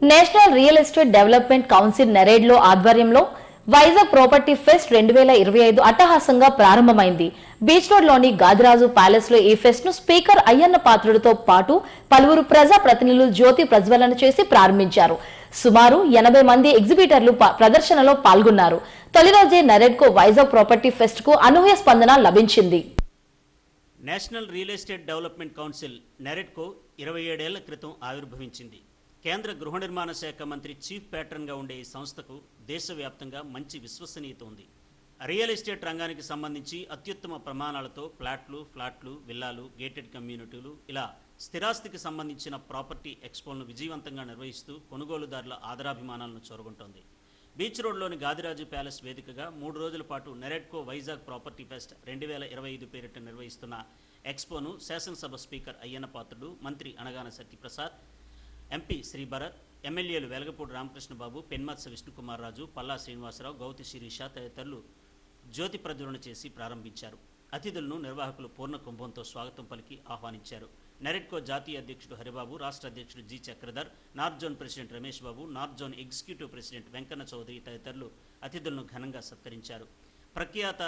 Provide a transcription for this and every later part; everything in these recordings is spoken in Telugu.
National real estate development council నెరేడ్లో ఆధ్వర్యంలో వైజాగ్ ప్రాపర్టీ ఫెస్ట్ రెండు వేల ఇరవై ఐదు అట్టహాసంగా ప్రారంభమైంది. బీచ్ రోడ్లోని గాదిరాజు ప్యాలెస్లో ఈ ఫెస్ట్ను స్పీకర్ అయ్యన్న పాత్రుడితో పాటు పలువురు ప్రజా ప్రతినిధులు జ్యోతి ప్రజ్వలన చేసి ప్రారంభించారు. సుమారు ఎనభై మంది ఎగ్జిబిటర్లు ప్రదర్శనలో పాల్గొన్నారు. తొలి రోజే నరేడ్కో వైజాగ్ ప్రాపర్టీ ఫెస్ట్కు అనూహ్య స్పందన లభించింది. National real estate development council NAREDCO ఇరవై ఏడేళ్ళ క్రితం ఆవిర్భవించింది. కేంద్ర గృహ నిర్మాణ శాఖ మంత్రి చీఫ్ ప్యాటర్న్గా ఉండే ఈ సంస్థకు దేశవ్యాప్తంగా మంచి విశ్వసనీయత ఉంది. రియల్ ఎస్టేట్ రంగానికి సంబంధించి అత్యుత్తమ ప్రమాణాలతో ఫ్లాట్లు ఫ్లాట్లు విల్లాలు గేటెడ్ కమ్యూనిటీలు ఇలా స్థిరాస్తికి సంబంధించిన ప్రాపర్టీ ఎక్స్పోలను విజయవంతంగా నిర్వహిస్తూ కొనుగోలుదారుల ఆదరాభిమానాలను చూరగొంటోంది. బీచ్ రోడ్లోని గాదిరాజు ప్యాలెస్ వేదికగా మూడు రోజుల పాటు నెరెడ్కో వైజాగ్ ప్రాపర్టీ ఫెస్ట్ రెండు వేల ఇరవై ఐదు పేరిట నిర్వహిస్తున్న ఎక్స్పోను శాసనసభ స్పీకర్ అయ్యన్న పాత్రుడు మంత్రి అనగాన సత్యప్రసాద్ ఎంపీ శ్రీ భరత్ ఎమ్మెల్యేలు వెలగపూడి రామకృష్ణబాబు పెన్మత్స విష్ణుకుమార్ రాజు పల్లా శ్రీనివాసరావు గౌతి శిరీష తదితరులు జ్యోతి ప్రజ్వలన చేసి ప్రారంభించారు. అతిథులను నిర్వాహకులు పూర్ణ కుంభంతో స్వాగతం పలికి ఆహ్వానించారు. నెరెడ్కో జాతీయ అధ్యక్షుడు హరిబాబు రాష్ట్ర అధ్యక్షుడు G Chakradhar north zone president Ramesh Babu north zone executive president Venkanna Chowdary తదితరులు అతిథులను ఘనంగా సత్కరించారు. ప్రఖ్యాత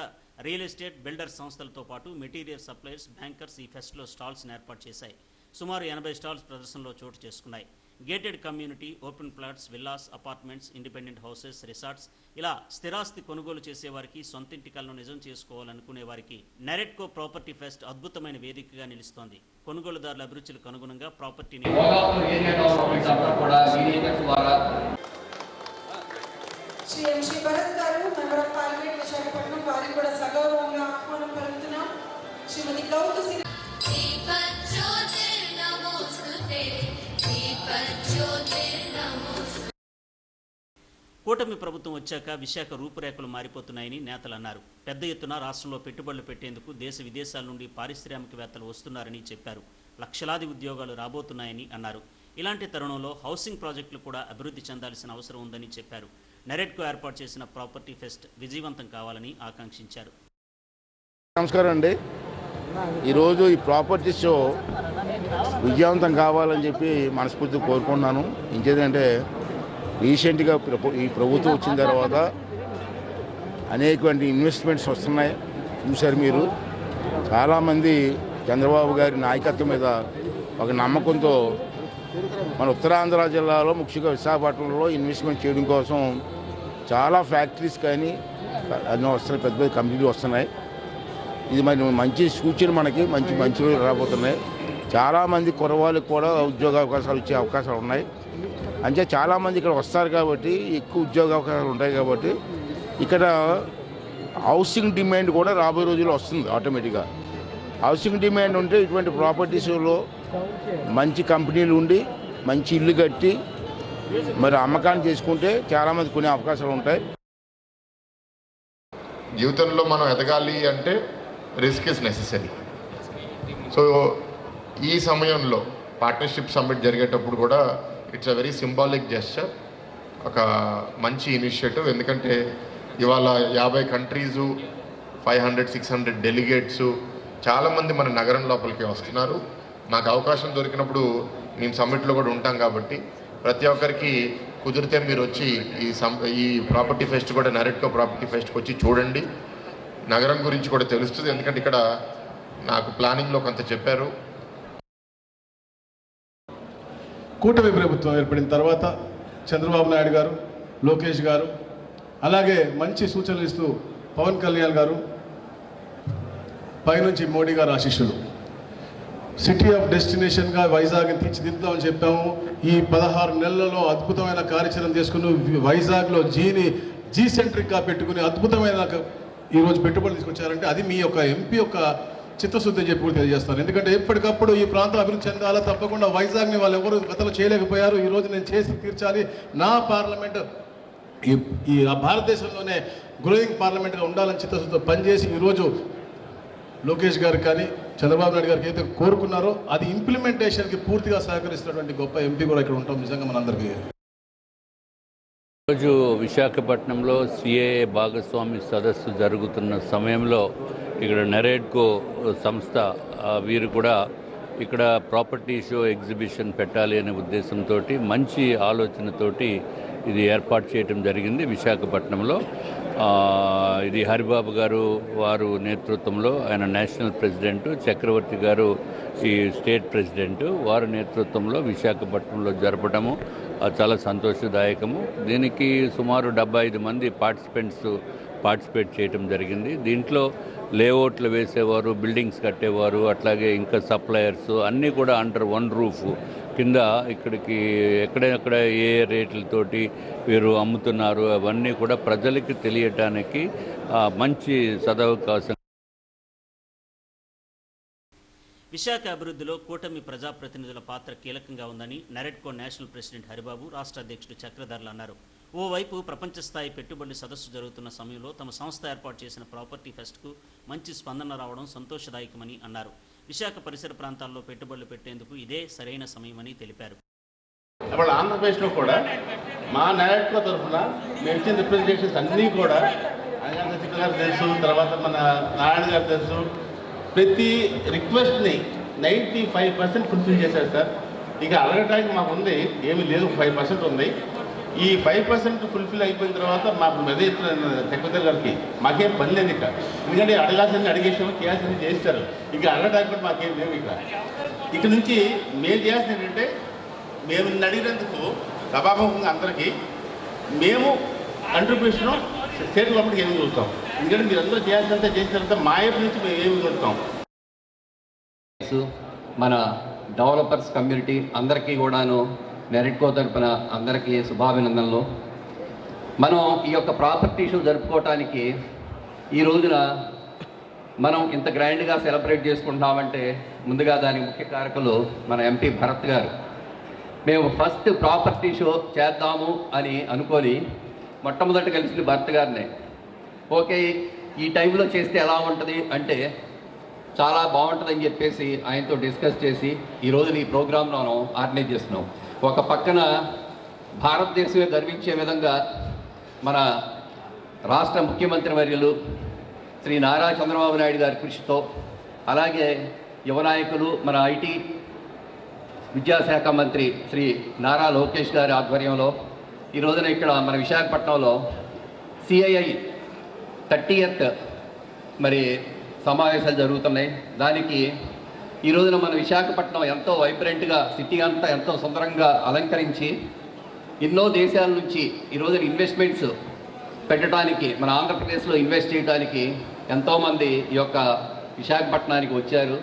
రియల్ ఎస్టేట్ బిల్డర్ సంస్థలతో పాటు మెటీరియల్ సప్లయర్స్ బ్యాంకర్స్ ఈ ఫెస్ట్లో స్టాల్స్ను ఏర్పాటు చేశాయి. సుమారు ఎనభై స్టాల్స్ ప్రదర్శనలో చోటు చేసుకున్నాయి. Gated community open plots villas apartments independent houses resorts ఇలా స్థిరాస్తి కొనుగోలు చేసేవారికి సొంతింటి కలను నిజం చేసుకోవాలనుకునే వారికి నెరెట్కో ప్రాపర్టీ ఫెస్ట్ అద్భుతమైన వేదికగా నిలుస్తోంది. కొనుగోలుదారుల అభిరుచులకు అనుగుణంగా ప్రాపర్టీని శ్రీ భరత్ గారు కూటమి ప్రభుత్వం వచ్చాక విశాఖ రూపురేఖలు మారిపోతున్నాయని నేతలు అన్నారు. పెద్ద ఎత్తున రాష్ట్రంలో పెట్టుబడులు పెట్టేందుకు దేశ విదేశాల నుండి పారిశ్రామికవేత్తలు వస్తున్నారని చెప్పారు. లక్షలాది ఉద్యోగాలు రాబోతున్నాయని అన్నారు. ఇలాంటి తరుణంలో హౌసింగ్ ప్రాజెక్టులు కూడా అభివృద్ధి చెందాల్సిన అవసరం ఉందని చెప్పారు. నెరెట్కు ఏర్పాటు చేసిన ప్రాపర్టీ ఫెస్ట్ విజయవంతం కావాలని ఆకాంక్షించారు. నమస్కారం అండి. ఈరోజు ఈ ప్రాపర్టీ షో విజయవంతం కావాలని చెప్పి మనస్ఫూర్తిగా కోరుకుంటున్నాను. ఇంకేదంటే రీసెంట్గా ఈ ప్రభుత్వం వచ్చిన తర్వాత అనేకమంది ఇన్వెస్ట్మెంట్స్ వస్తున్నాయి. చూశారు మీరు. చాలామంది చంద్రబాబు గారి నాయకత్వం మీద ఒక నమ్మకంతో మన ఉత్తరాంధ్ర జిల్లాలో ముఖ్యంగా విశాఖపట్నంలో ఇన్వెస్ట్మెంట్ చేయడం కోసం చాలా ఫ్యాక్టరీస్ కానీ అన్నీ వస్తున్నాయి పెద్ద పెద్ద కంపెనీలు వస్తున్నాయి. ఇది మరి మంచి సూచన మనకి మంచి మంచి రోజులు రాబోతున్నాయి. చాలామంది కురవాళ్ళకి కూడా ఉద్యోగ అవకాశాలు ఇచ్చే అవకాశాలు ఉన్నాయి. అంటే చాలామంది ఇక్కడ వస్తారు కాబట్టి ఎక్కువ ఉద్యోగ అవకాశాలు ఉంటాయి కాబట్టి ఇక్కడ హౌసింగ్ డిమాండ్ కూడా రాబోయే రోజుల్లో వస్తుంది ఆటోమేటిక్గా. హౌసింగ్ డిమాండ్ ఉంటే ఇటువంటి ప్రాపర్టీస్లో మంచి కంపెనీలు ఉండి మంచి ఇల్లు కట్టి మరి అమ్మకాన్ని చేసుకుంటే చాలామంది కొనే అవకాశాలు ఉంటాయి. జీవితంలో మనం ఎదగాలి అంటే రిస్క్ ఇస్ నెససరీ సో ఈ సమయంలో పార్ట్నర్షిప్ సమ్మిట్ జరిగేటప్పుడు కూడా it's a very symbolic gesture ఒక మంచి ఇనిషియేటివ్ ఎందుకంటే ఇవాళ యాభై countries five hundred six hundred delegates చాలామంది మన నగరం లోపలికి వస్తున్నారు. నాకు అవకాశం దొరికినప్పుడు నేను సమ్మిట్లో కూడా ఉంటాం కాబట్టి ప్రతి ఒక్కరికి కుదిరితే మీరు వచ్చి ఈ సం ఈ ప్రాపర్టీ ఫెస్ట్ కూడా నరెట్కో ప్రాపర్టీ ఫెస్ట్కి వచ్చి చూడండి. నగరం గురించి కూడా తెలుస్తుంది. ఎందుకంటే ఇక్కడ నాకు ప్లానింగ్లో కొంత చెప్పారు. కూటమి ప్రభుత్వం ఏర్పడిన తర్వాత చంద్రబాబు నాయుడు గారు లోకేష్ గారు అలాగే మంచి సూచనలు ఇస్తూ పవన్ కళ్యాణ్ గారు పైనుంచి మోడీ గారు ఆశిష్యులు సిటీ ఆఫ్ డెస్టినేషన్గా వైజాగ్ని తీర్చిదిద్దామని చెప్పాము. ఈ పదహారు నెలలలో అద్భుతమైన కార్యాచరణ చేసుకుని వైజాగ్లో జీని జీ సెంట్రిక్గా పెట్టుకుని అద్భుతమైన ఈరోజు పెట్టుబడులు తీసుకొచ్చారంటే అది మీ యొక్క ఎంపీ యొక్క చిత్తశుద్ధి చెప్పి కూడా తెలియజేస్తాను. ఎందుకంటే ఎప్పటికప్పుడు ఈ ప్రాంతం అభివృద్ధి చెందాలా తప్పకుండా వైజాగ్ని వాళ్ళు ఎవరు గతంలో చేయలేకపోయారు. ఈరోజు నేను చేసి తీర్చాలి. నా పార్లమెంట్ ఈ ఈ భారతదేశంలోనే గ్రోయింగ్ పార్లమెంట్గా ఉండాలని చిత్తశుద్ధితో పనిచేసి ఈరోజు లోకేష్ గారికి కానీ చంద్రబాబు నాయుడు గారికి అయితే కోరుకున్నారో అది ఇంప్లిమెంటేషన్కి పూర్తిగా సహకరిస్తున్నటువంటి గొప్ప ఎంపీ కూడా ఇక్కడ ఉంటాం. నిజంగా మనందరికీ రోజు విశాఖపట్నంలో సిఏఏ భాగస్వామి సదస్సు జరుగుతున్న సమయంలో ఇక్కడ నెరేడ్కో సంస్థ వీరు కూడా ఇక్కడ ప్రాపర్టీ షో ఎగ్జిబిషన్ పెట్టాలి అనే ఉద్దేశంతో మంచి ఆలోచనతోటి ఇది ఏర్పాటు చేయడం జరిగింది విశాఖపట్నంలో. ఇది హరిబాబు గారు వారు నేతృత్వంలో ఆయన నేషనల్ ప్రెసిడెంట్ చక్రవర్తి గారు ఈ స్టేట్ ప్రెసిడెంట్ వారి నేతృత్వంలో విశాఖపట్నంలో జరపడము చాలా సంతోషదాయకము. దీనికి సుమారు డెబ్బై ఐదు మంది పార్టిసిపెంట్స్ పార్టిసిపేట్ చేయటం జరిగింది. దీంట్లో లేఅవుట్లు వేసేవారు బిల్డింగ్స్ కట్టేవారు అట్లాగే ఇంకా సప్లయర్స్ అన్నీ కూడా అండర్ వన్ రూఫ్. కింద ఇక్కడికి ఎక్కడెక్కడ ఏ ఏ రేట్లతోటి వీరు అమ్ముతున్నారు అవన్నీ కూడా ప్రజలకి తెలియటానికి మంచి సదవకాశం విశాఖ అభివృద్ధిలో కూటమి ప్రజాప్రతినిధుల పాత్ర కీలకంగా ఉందని నెరెడ్కో నేషనల్ ప్రెసిడెంట్ హరిబాబు రాష్ట్ర అధ్యక్షుడు చక్రధర్లు అన్నారు. ఓవైపు ప్రపంచ స్థాయి పెట్టుబడుల సదస్సు జరుగుతున్న సమయంలో తమ సంస్థ ఏర్పాటు చేసిన ప్రాపర్టీ ఫెస్ట్కు మంచి స్పందన రావడం సంతోషదాయకమని అన్నారు. విశాఖ పరిసర ప్రాంతాల్లో పెట్టుబడులు పెట్టేందుకు ఇదే సరైన సమయమని తెలిపారు. ఇప్పుడు ఆంధ్రప్రదేశ్లో కూడా మా నాయకుల తరఫున మేము ఇచ్చిన రిప్రజెంటేషన్స్ అన్నీ కూడా గారు తెలుసు తర్వాత మన నారాయణ గారు తెలుసు ప్రతి రిక్వెస్ట్ని నైంటీ ఫైవ్ పర్సెంట్ ఫుల్ఫిల్ చేశారు సార్. ఇక అడగటానికి మాకు ఉంది ఏమి లేదు ఫైవ్ పర్సెంట్ ఉంది. ఈ ఫైవ్ పర్సెంట్ ఫుల్ఫిల్ అయిపోయిన తర్వాత మాకు అదే సెక్రటరీ గారికి మాకేం పని లేదు ఇక. ఎందుకంటే అడగాల్సింది అడిగేసాము చేయాల్సింది చేస్తారు ఇక అడగడానికి కూడా మాకేం లేవు ఇక. ఇక నుంచి మేము చేయాల్సింది ఏంటంటే మేము అడిగినందుకు సభాముఖంగా అందరికీ మేము కంట్రిబ్యూషను స్టేట్ లోపలికి ఏమి చూస్తాం ఎందుకంటే మీరు అందరూ చేయాల్సినంత చేసిన తర్వాత మా నుంచి మేము ఏమి చూస్తాం మన డెవలపర్స్ కమ్యూనిటీ అందరికీ కూడాను మెరిట్కో తరపున అందరికీ శుభాభినందనలు. మనం ఈ యొక్క ప్రాపర్టీ షో జరుపుకోవటానికి ఈ రోజున మనం ఇంత గ్రాండ్గా సెలబ్రేట్ చేసుకుంటున్నామంటే ముందుగా దానికి ముఖ్య కారకులు మన ఎంపీ భరత్ గారు. మేము ఫస్ట్ ప్రాపర్టీ షో చేద్దాము అని అనుకొని మొట్టమొదట కలిసింది భర్త గారినే. ఓకే ఈ టైంలో చేస్తే ఎలా ఉంటుంది అంటే చాలా బాగుంటుందని చెప్పేసి ఆయనతో డిస్కస్ చేసి ఈ ఈ ప్రోగ్రామ్ మనం ఆర్గనైజ్ చేస్తున్నాం. ఒక పక్కన భారతదేశమే గర్వించే విధంగా మన రాష్ట్ర ముఖ్యమంత్రి వర్యులు శ్రీ నారా చంద్రబాబు నాయుడు గారి కృషితో అలాగే యువ నాయకులు మన ఐటీ విద్యాశాఖ మంత్రి శ్రీ నారా లోకేష్ గారి ఆధ్వర్యంలో ఈ రోజున ఇక్కడ మన విశాఖపట్నంలో సిఐఐ థర్టీయత్ మరి సమావేశాలు జరుగుతున్నాయి. దానికి ఈ రోజున మన విశాఖపట్నం ఎంతో వైబ్రెంట్గా సిటీ అంతా ఎంతో సుందరంగా అలంకరించి ఎన్నో దేశాల నుంచి ఈ రోజున ఇన్వెస్ట్మెంట్స్ పెట్టడానికి మన ఆంధ్రప్రదేశ్లో ఇన్వెస్ట్ చేయడానికి ఎంతోమంది ఈ యొక్క విశాఖపట్నానికి వచ్చారు.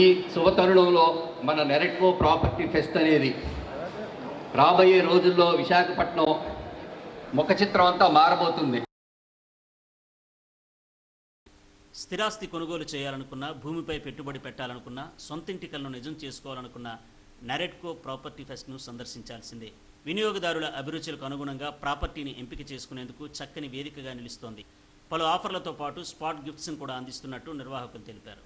ఈ శుభతరుణంలో మన నెరెట్కో ప్రాపర్టీ ఫెస్ట్ అనేది రాబోయే రోజుల్లో విశాఖపట్నం ముఖ చిత్రం అంతా మారబోతుంది. స్థిరాస్తి కొనుగోలు చేయాలనుకున్నా భూమిపై పెట్టుబడి పెట్టాలనుకున్నా సొంతింటి కలను నిజం చేసుకోవాలనుకున్న నరెట్కో ప్రాపర్టీ ఫెస్ట్ను సందర్శించాల్సిందే. వినియోగదారుల అభిరుచులకు అనుగుణంగా ప్రాపర్టీని ఎంపిక చేసుకునేందుకు చక్కని వేదికగా నిలుస్తోంది. పలు ఆఫర్లతో పాటు స్పాట్ గిఫ్ట్స్ను కూడా అందిస్తున్నట్టు నిర్వాహకులు తెలిపారు.